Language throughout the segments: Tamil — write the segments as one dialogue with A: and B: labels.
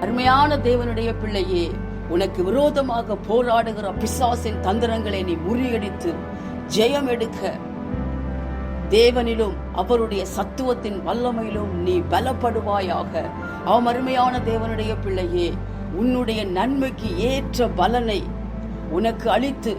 A: அருமையான தேவனுடைய பிள்ளையே உனக்கு விரோதமாக போராடுகிற பிசாசின் தந்திரங்களை நீ முறியடித்து ஜெயம் எடுக்க. தேவனிலும் அவருடைய சத்துவத்தின் வல்லமையிலும் நீ பலப்படுவாயாக. அவன் அருமையான தேவனுடைய பிள்ளையே உன்னுடைய நன்மைக்கு ஏற்ற பலனை உனக்கு அளித்து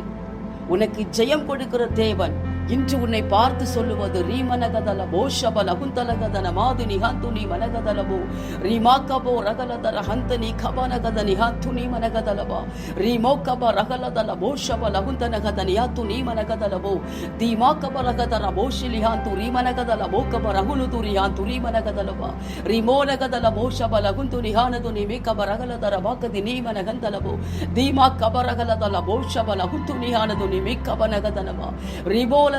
A: உனக்கு ஜெயம் கொடுக்கிற தேவன் இன்று உன்னை பார்த்து சொல்லுவது ரீமனகதல போஷபல குந்தலகதன மாதுனி ஹந்துனி மனகதலபோ ரீமாக்கபோ ரகலதர ஹந்தனி கபனகதனி ஹந்துனி மனகதலபா ரீமோக்கப ரகலதல போஷபல குந்தனகதனி ஹந்துனி மனகதலபோ தீமாக்கப ரகதர போஷிலி ஹந்து ரீமனகதல போக்கப ரகுலு துரி ஹந்து ரீமனகதலபா ரீமோனகதல போஷபல குந்துனி ஹானதுனி மேக்கப ரகலதர பாக்கதி நீமனகந்தலபோ தீமாக்கப ரகலதல போஷபல குந்துனி ஹானதுனி மேக்கபனகதலபா ரீபோல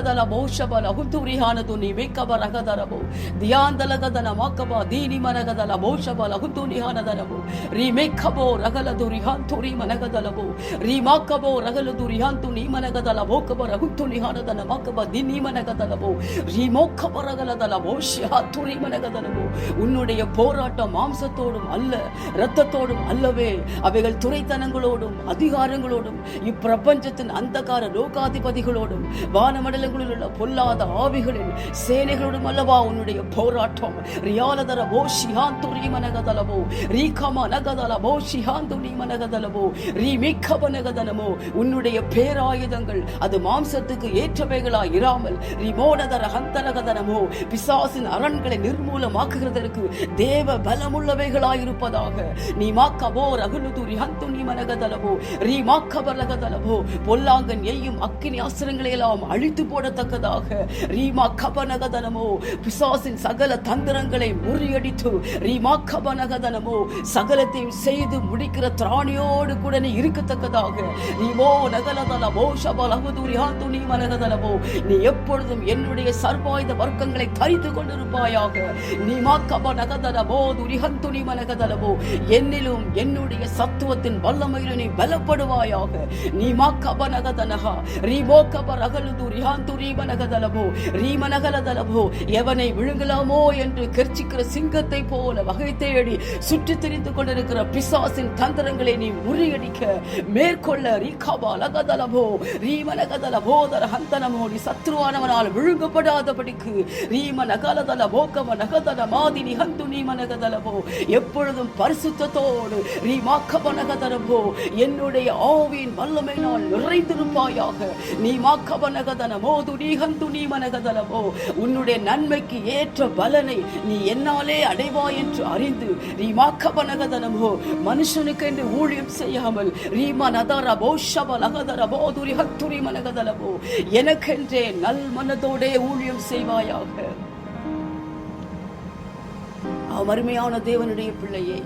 A: உன்னுடைய போராட்டம் மாம்சத்தோடும் அல்ல இரத்தத்தோடும் அல்லவே. அவைகள் துறைத்தனங்களோடும் அதிகாரங்களோடும் இப்பிரபஞ்சத்தின் அந்தகார லோகாதிபதிகளோடும் வானமடல வானமண்டலங்களில் உள்ள பொல்லாத ஆவிகளின் சேனைகளுடன் அல்லவா உன்னுடைய போராட்டம்? ரியாலதர போ மோஷியாந்து மனகதலவோ ரீகம நகதலவோ நகதல மோஷியாந்து நீமனகதலமோ ரீமிக்கபனகதனமோ உன்னுடைய பேராயுதங்கள் அது மாம்சத்துக்கு ஏற்றவைகளா இராமல் ரிமோனதர ஹந்தரகதனமோ பிசாசின் அரண்களை நிர்மூலமாக்குகிறதற்கு தேவ பலமுள்ளவைகளாயிருப்பதாக நீ மாக்கவோ ரகுலுதுரி ஹந்துனி மனகதலவோ ரீ மாக்கபலகதலவோ பொல்லாங்கன் எய்யும் அக்கினி அஸ்திரங்களை எல்லாம் அழித்து பயப்படத்தக்கதாக ரீமா கபனகதனமோ பிசாசின் சகல தந்திரங்களை முறியடித்து ரீமா கபனகதனமோ சகலத்தையும் செய்து முடிக்கிற திராணியோடு கூட நீ இருக்கத்தக்கதாக. நீமோ நகலதனமோ ஷபலகுதுரி துணி மனகதனமோ நீ எப்பொழுதும் என்னுடைய சர்வாயுத வர்க்கங்களை தரித்து கொண்டிருப்பாயாக. நீ மாக்கப நகதலமோ துரிஹந்து நீ என்னிலும் என்னுடைய சத்துவத்தின் வல்லமையிலும் நீ பலப்படுவாயாக. நீ மாக்கப நகதனகா ரீமோக்கப ரகலுது பந்து ரீமனகதலமோ ரீமனகலதலமோ எவனை விழுங்கலாமோ என்று கர்ச்சிக்கிற சிங்கத்தை போல வகை தேடி சுற்றி திரிந்து கொண்டிருக்கிற பிசாசின் தந்திரங்களை நீ முறியடிக்க மேற்கொள்ள ரீகாபா லகதலமோ ரீமனகதலமோ தர ஹந்தனமோ நீ சத்ருவானவனால் விழுங்கப்படாதபடிக்கு ரீம நகலதல போக்கம நகதல மாதி ஹந்து நீம எப்பொழுதும் பரிசுத்தத்தோடு ரீமாக்கப நகதலமோ என்னுடைய ஆவியின் வல்லமை நான் நிறைந்திருப்பாயாக நீ மாக்கப நகதனமோ துடி ஹந்து நீம நகதலமோ உன்னுடைய நன்மைக்கு ஏற்ற பலனை நீ என்னாலே அடைவாய் என்று அறிந்து ரீமாக்க நகதனமோ மனுஷனுக்கு என்று ஊழியம் செய்யாமல் ரீமா நதர போஷப நகதர போதுரி துணி மனகதலமோ? எனக்கென்றே நல் மனதோடே ஊழியம் செய்வாயாக. அருமையான தேவனுடைய பிள்ளையே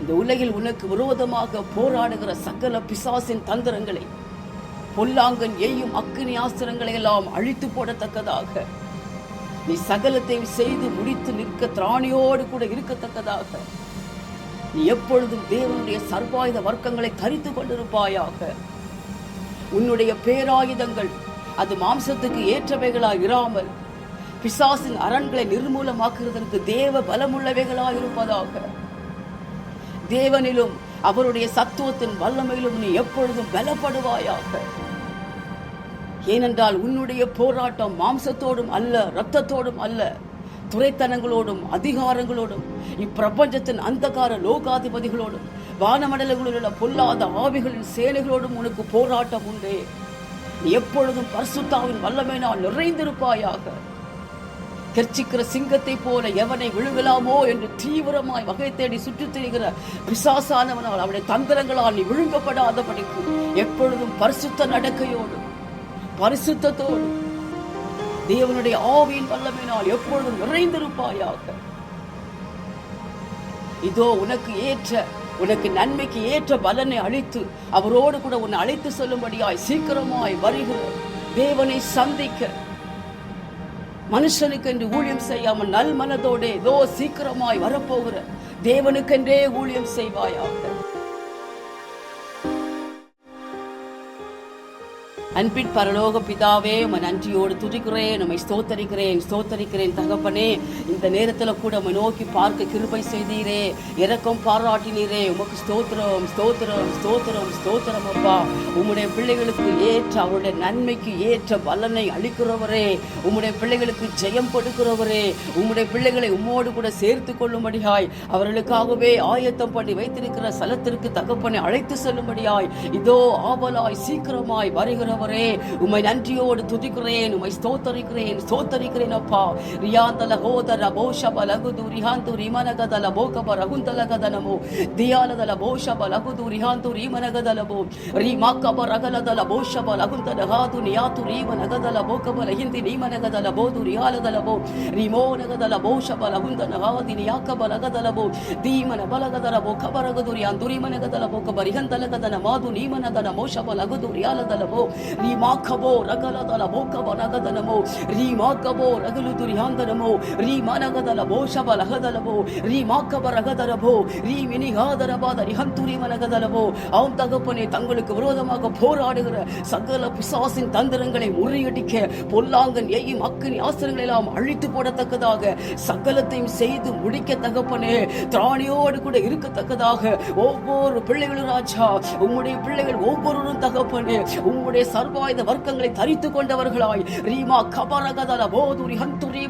A: இந்த உலகில் உனக்கு விரோதமாக போராடுகிற சகல பிசாசின் தந்திரங்களை பொல்லாங்கன் எய்யும் அக்னி ஆஸ்திரங்களை எல்லாம் அழித்து போடத்தக்கதாக. நீ சகலத்தையும் செய்து முடித்து நிற்க திராணியோடு கூட இருக்கத்தக்கதாக. நீ எப்பொழுதும் தேவனுடைய சர்வாயுத வர்க்கங்களை தரித்து கொண்டிருப்பாயாக. உன்னுடைய பேராயுதங்கள் அது மாம்சத்துக்கு ஏற்றவைகளா இராமல் பிசாசின் அரண்களை நிர்மூலமாக்குவதற்கு தேவ பலமுள்ளவைகளாக இருப்பதாக தேவனிலும் அவருடைய சத்துவத்தின் வல்லமையிலும் நீ எப்பொழுதும் பலப்படுவாயாக. ஏனென்றால் உன்னுடைய போராட்டம் மாம்சத்தோடும் அல்ல இரத்தத்தோடும் அல்ல. துறைத்தனங்களோடும் அதிகாரங்களோடும் இப்பிரபஞ்சத்தின் அந்தகார லோகாதிபதிகளோடும் வானமண்டலங்களில் உள்ள பொல்லாத ஆவிகளின் சேனைகளோடும் உனக்கு போராட்டம் உண்டே. நீ எப்பொழுதும் பரிசுத்தாவின் வல்லமை நான் நிறைந்திருப்பாயாக. கர்ச்சிக்கிற சிங்கத்தை போல எவனை விழுங்கலாமோ என்று தீவிரமாய் வகை தேடி சுற்றித் திரிகிற பிசாசானவனால் அவனுடைய தந்திரங்களால் நீ விழுங்கப்படாதபடிக்கு எப்பொழுதும் பரிசுத்த நடக்கையோடு பரிசுத்தத்தோடு தேவனுடைய ஆவியின் வல்லமையினால் எப்பொழுதும் நிறைந்திருப்பாயாக. இதோ உனக்கு ஏற்ற உனக்கு நன்மைக்கு ஏற்ற பலனை அழித்து அவரோடு கூட உன்னை அழைத்து செல்லும்படியாய் சீக்கிரமாய் வருகிற தேவனை சந்திக்க. மனுஷனுக்கென்று ஊழியம் செய்யாமல் நல் மனதோடே இதோ சீக்கிரமாய் வரப்போகிற தேவனுக்கென்றே ஊழியம் செய்வாயாக. அன்பின் பரலோக பிதாவே உமை நன்றியோடு துதிக்கிறேன் உம்மை ஸ்தோத்தரிக்கிறேன் ஸ்தோத்தரிக்கிறேன் தகப்பனே. இந்த நேரத்தில் கூட உம்மை நோக்கி பார்க்க கிருபை செய்தீரே. இரக்கம் பாராட்டினீரே. உமக்கு ஸ்தோத்திரம் ஸ்தோத்திரம் ஸ்தோத்திரம் ஸ்தோத்திரம் அப்பா. உம்முடைய பிள்ளைகளுக்கு ஏற்ற அவருடைய நன்மைக்கு ஏற்ற பலனை அளிக்கிறவரே. உம்முடைய பிள்ளைகளுக்கு ஜெயம் கொடுக்கிறவரே. உம்முடைய பிள்ளைகளை உம்மோடு கூட சேர்த்து கொள்ளும்படியாய் அவர்களுக்காகவே ஆயத்தம் பண்ணி வைத்திருக்கிற ஸ்தலத்திற்கு தகப்பனை அழைத்து செல்லும்படியாய் இதோ ஆவலாய் சீக்கிரமாய் வருகிறவர். ஆண்டவரே உமை நன்றியோடு துதிக்கிறேன் உமை ஸ்தோத்தரிக்கிறேன் ஸ்தோத்தரிக்கிறேன் அப்பா. ரியாந்தல ஹோதர போஷப லகுது ரிஹாந்து ரிமனகதல போகப ரகுந்தலகதனமோ தியாலதல போஷப லகுது ரிஹாந்து ரிமனகதலபோ ரிமாக்கப ரகலதல போஷப லகுந்தல ஹாது நியாத்து ரிமனகதல போகப லஹிந்தி ரிமனகதல போது ரியாலதலபோ ரிமோனகதல போஷப லகுந்தன ஹாதி நியாக்கப லகதலபோ தீமன பலகதலபோ கபரகதுரியாந்துரிமனகதலபோ கபரிகந்தலகதன மாது நீமனதன மோஷப லகுது ரியாலதலபோ ரீமாக்கபோ ரகலதல போக்கப ரகதலமோ ரீமாக்கபோ ரகலு துரியாந்தனமோ ரீமனகதல போஷப ரகதலபோ ரீமாக்கப ரகதலபோ ரீமினிகாதரபாத ரிஹந்துரி மனகதலபோ அவன் தகப்பனே தங்களுக்கு விரோதமாக போராடுகிற சகல பிசாசின் தந்திரங்களை முறியடிக்க பொல்லாங்கன் எய்யும் அக்கினி ஆசிரங்களை எல்லாம் அழித்து போடத்தக்கதாக சகலத்தையும் செய்து முடிக்க தகப்பனே திராணியோடு கூட இருக்கத்தக்கதாக ஒவ்வொரு பிள்ளைகளும் ராஜா உங்களுடைய பிள்ளைகள் ஒவ்வொருவரும் தகப்பனே உங்களுடைய சர சர்வாயுத வர்க்கங்களை தரித்து கொண்டவர்களாய். ரீமா கபரகதலவோ துரி ஹந்துரி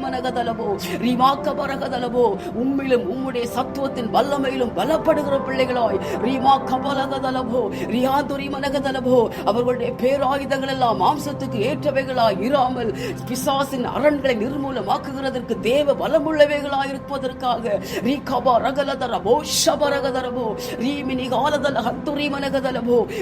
A: ரீமா கபரகதலவோ உம்மிலும் உம்முடைய சத்துவத்தின் வல்லமையிலும் பலப்படுகிற பிள்ளைகளாய். ரீமா கபரகதலவோ ரியாதுரி மனகதலபோ அவர்களுடைய பேராயுதங்கள் எல்லாம் மாம்சத்துக்கு ஏற்றவைகளாய் இராமல் பிசாசின் அரண்களை நிர்மூலமாக்குகிறதற்கு தேவ பலமுள்ளவைகளாய் இருப்பதற்காக. ரீகபா ரகலதரபோ ஷபரகதரவோ ரீமினி காலதல ஹந்துரி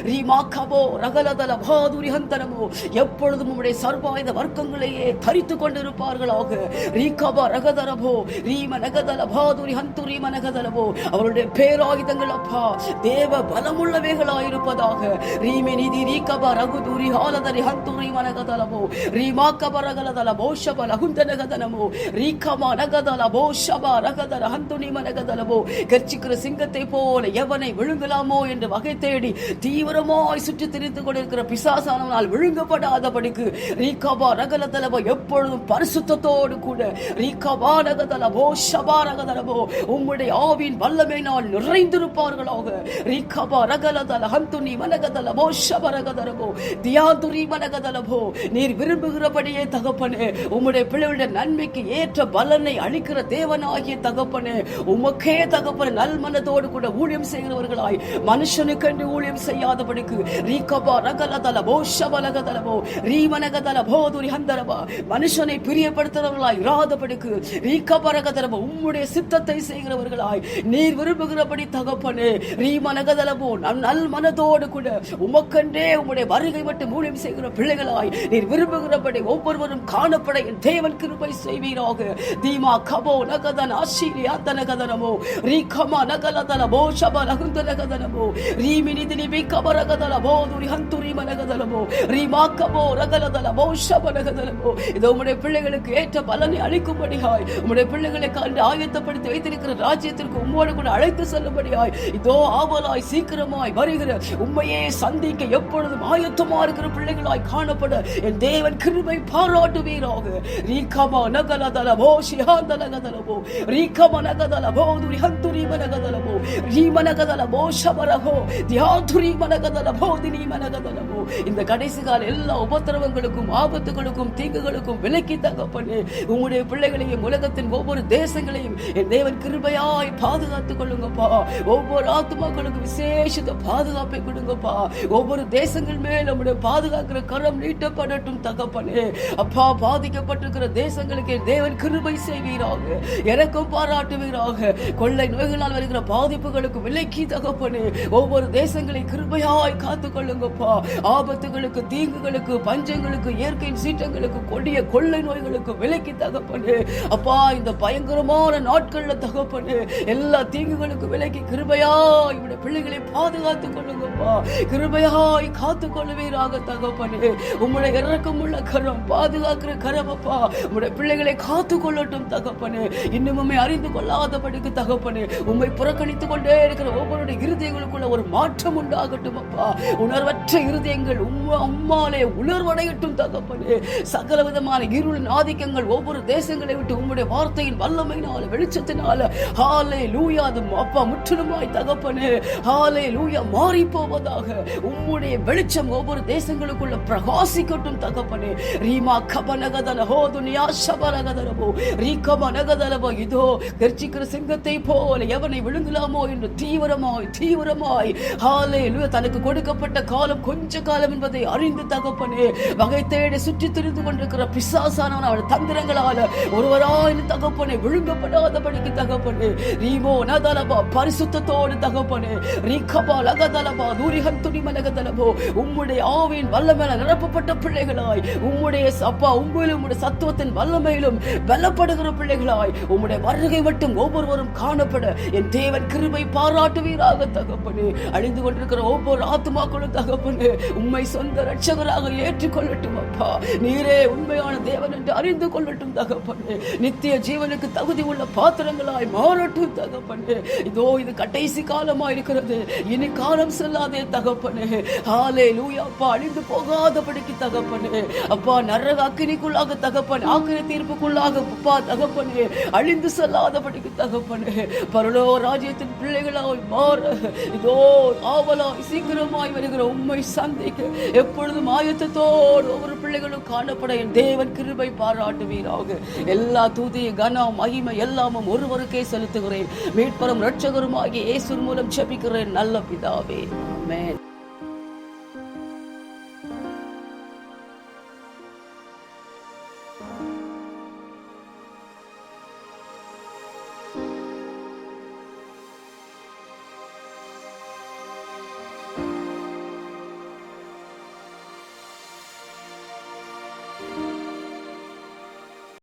A: ரீமா கபோ ரகலதல பாதுரி நிரந்தரமோ? எப்பொழுதும் உம்முடைய சர்வாயுத வர்க்கங்களையே தரித்து கொண்டிருப்பார்களாக. ரீகபா ரகதரபோ ரீம நகதல பாதுரி ஹந்துரி அவருடைய பேராயுதங்கள் அப்பா தேவ பலமுள்ளவைகளாயிருப்பதாக. ரீமி நிதி ரீகபா ரகுதுரி ஹாலதரி ஹந்துரி மனகதலபோ ரீமாக்கப ரகலதலபோ ஷப லகுந்தனகதனமோ ரீகமா நகதலபோ ஷபா ரகதல ஹந்துனி மனகதலபோ கர்ச்சிக்கிற சிங்கத்தை போல எவனை விழுங்கலாமோ என்று வகை தேடி தீவிரமாய் சுற்றி திரிந்து கொண்டிருக்கிற பிசாசானவனால் விழுங்கப்படாதபடிக்கு ரீகபா ரகல தலபோ எப்பொழுதும் பரிசுத்தத்தோடு கூட ரீகபா ரக தலபோ ஷபா ரக தலபோ உம்முடைய ஆவின் வல்லமை நான் நிறைந்திருப்பார்களாக. ரீகபா ரகல தல ஹந்துனி மனக தலபோ ஷப ரக தலபோ தியாதுரி மனக தலபோ நீர் விரும்புகிறபடியே தகப்பனே உம்முடைய பிள்ளைகளுடைய நன்மைக்கு ஏற்ற பலனை அளிக்கிற தேவனாகிய தகப்பனே உமக்கே தகப்பனே நல் மனதோடு கூட ஊழியம் செய்கிறவர்களாய் மனுஷனுக்கென்று ஊழியம் செய்யாதபடிக்கு ரீகபா ரகல தலபோ ஷபலகதலபோ ரீவனகதலபோ துரிஹந்தரபா. மனுஷனை பிரியப்படுத்துறவர்களாய் இராதபடிக்கு ரீக்கபரகதலபோ. உம்முடைய சித்தத்தை செய்கிறவர்களாய் நீர் விரும்புகிறபடி தகப்பனே ரீமனகதலபோ. நம் நல் மனதோடு கூட உமக்கென்றே உம்முடைய வருகை மட்டும் ஊழியம் செய்கிற பிள்ளைகளாய் நீர் விரும்புகிறபடி ஒவ்வொருவரும் காணப்பட என் தேவன் கிருபை செய்வீராக. தீமா கபோ நகதன் ஆசிரியா தனகதனமோ ரீகமா நகலதனமோ ஷப நகுந்தனகதனமோ ரீமினி தினிபி கபரகதனமோ துரி ஹந்துரி மனகதனமோ ரீமாக்கமோ ரகலதல ரகலதனமோ இதோ உம்முடைய பிள்ளைகளுக்கு ஏற்ற பலனை அளிக்கும்படியாய். உம்முடைய பிள்ளைகளை கண்டு ஆயத்தப்படுத்தி வைத்திருக்கிற ராஜ்யத்திற்கு உம்மோடு கூட அழைத்து செல்லும்படியாய். இதோ ஆவலாய் சீக்கிரமாய் வருகிற உண்மையே சந்திக்க எப்பொழுதும் ஆயத்தமா இருக்கிற பிள்ளைகளாய் காணப்பட. என் தேவன் கிருபை பாராட்டுவீராக. ரீகமா நகலதலமோ சிஹாந்தலகதலமோ. ரீகம நகதலமோ துரிஹந்துரி மனகதலமோ ரீமனகதலமோ ரீமனகதலபோ ஷபரகோ தியாதுரி மனகதலமோ தினி மனகதலமோ இந்த கடைசி கால எல்லா உபத்திரவங்களுக்கும் ஆபத்துகளுக்கும் தீங்குகளுக்கும் விலக்கி தகப்பண்ணு உங்களுடைய பிள்ளைகளையும் உலகத்தின் ஒவ்வொரு தேசங்களையும் என் தேவன் கிருபையாய் பாதுகாத்துக் கொள்ளுங்கப்பா. ஒவ்வொரு ஆத்மாக்களுக்கும் விசேஷத்த பாதுகாப்பை கொடுங்கப்பா. ஒவ்வொரு தேசங்கள் மேல் நம்முடைய பாதுகாக்கிற கரம் நீட்டப்படட்டும் தகப்பனே அப்பா பாதிக்கப்பட்டிருக்கிற தேசங்களுக்கு தேவன் கிருபை செய்வீராக. எனக்கும் பாராட்டுவீராக. கொள்ளை நோய்களால் வருகிற பாதிப்புகளுக்கு விலக்கி தகப்பனே ஒவ்வொரு தேசங்களை கிருபையாய் காத்துக் கொள்ளுங்கப்பா. நோய்களுக்கு தீங்குகளுக்கு பஞ்சங்களுக்கு இயற்கையின் சீற்றங்களுக்கு கொடிய கொள்ளை நோய்களுக்கு விலக்கி தகப்பனு. அப்பா இந்த பயங்கரமான நாட்கள்ல தகப்பனு எல்லா தீங்குகளுக்கு விலக்கி கிருபையா இவருடைய பிள்ளைகளை பாதுகாத்துக் கொள்ளுங்கப்பா. கிருபையாய் காத்து கொள்ளுவீராக தகப்பனு. தகப்பனே இறக்கம் உள்ள கரம் பாதுகாக்கிற கரம் அப்பா உங்களுடைய பிள்ளைகளை காத்து கொள்ளட்டும் தகப்பனே. இன்னுமே அறிந்து கொள்ளாதபடிக்கு தகப்பனு உண்மை புறக்கணித்துக் கொண்டே இருக்கிற ஒவ்வொருடைய இருதயங்களுக்குள்ள ஒரு மாற்றம் உண்டாகட்டும் அப்பா உணர்வற்ற இருதயங்கள் உம்மை அம்மாலே உலர்வடையட்டும் தகப்பனே. சகல விதமான இருள் ஆதிக்கங்கள் ஒவ்வொரு தேசங்களை விட்டு உம்முடைய வார்த்தையின் வல்லமையினால வெளிச்சத்தினால. ஹாலே லூயா அது அப்பா முற்றிலுமாய் தகப்பனே. ஹாலே லூயா மாறி போவதாக உம்முடைய வெளிச்சம் ஒவ்வொரு தேசங்களுக்குள்ள பிரகாசிக்கட்டும் தகப்பனே. ரீமா கபனகதல ஹோ துனியா சபரகதனபோ ரீகம நகதலவோ இதோ கர்ச்சிக்கிற சிங்கத்தை போல எவனை விழுங்கலாமோ என்று தீவிரமாய் தீவிரமாய். ஹாலே லூயா தனக்கு கொடுக்கப்பட்ட காலம் கொஞ்ச காலம் என்பதை அறிந்து தகப்பனே வகை தேடி சுற்றி திரிந்து கொண்டிருக்கிற பிசாசானவன் அவள் தந்திரங்களால ஒருவராய் தகப்பனே விழுங்கப்படாதபடிக்கு தகப்பனே. ரீமோ நதலபா பரிசுத்தத்தோடு தகப்பனே. ரீகபா லகதலபா தூரிகன் துணிமலகதலபோ உம்முடைய ஆவின் வல்லமேல நிரப்பப்பட்ட பிள்ளைகளாய் உம்முடைய அப்பா உங்களும் உம்முடைய சத்துவத்தின் வல்லமையிலும் வெல்லப்படுகிற பிள்ளைகளாய் உம்முடைய வருகை மட்டும் ஒவ்வொருவரும் காணப்பட. என் தேவன் கிருபை பாராட்டுவீராக தகப்பனே. அழிந்து கொண்டிருக்கிற ஒவ்வொரு ஆத்மாக்களும் தகப்பனே உம்மை சொந்த ரட்சகராக ஏற்றுக்கொள்ளட்டும் அப்பா. நீரே உண்மையான தேவன் என்று அறிந்து கொள்ளட்டும் தகப்பண்ணு நித்திய ஜீவனுக்கு தகுதி உள்ள பாத்திரங்களாய் மாறட்டும் தகப்பண்ணு இதோ இது கடைசி காலமா இருக்கிறது இனி காலம் செல்லாதே தகப்பண்ணு ஆலே லூயா அப்பா. அழிந்து போகாதபடிக்கு தகப்பண்ணு அப்பா நரக அக்கினிக்குள்ளாக தகப்பன். ஆக்கிர தீர்ப்புக்குள்ளாக அப்பா தகப்பண்ணு அழிந்து செல்லாதபடிக்கு தகப்பண்ணு பரலோ ராஜ்யத்தின் பிள்ளைகளாய் மாற. இதோ ஆவலாய் சீக்கிரமாய் வருகிற உண்மை சந்திக்க எப்பொழுதும் ஆயத்தத்தோடு ஒவ்வொரு பிள்ளைகளும் காணப்பட என் தேவன் கிருபை பாராட்டுவீராக. எல்லா துதி கனம் மகிமை எல்லாமும் ஒருவருக்கே செலுத்துகிறேன். மீட்பரும் ரட்சகருமாகிய இயேசு மூலம் ஜெபிக்கிறேன். நல்ல பிதாவே. ஆமென்.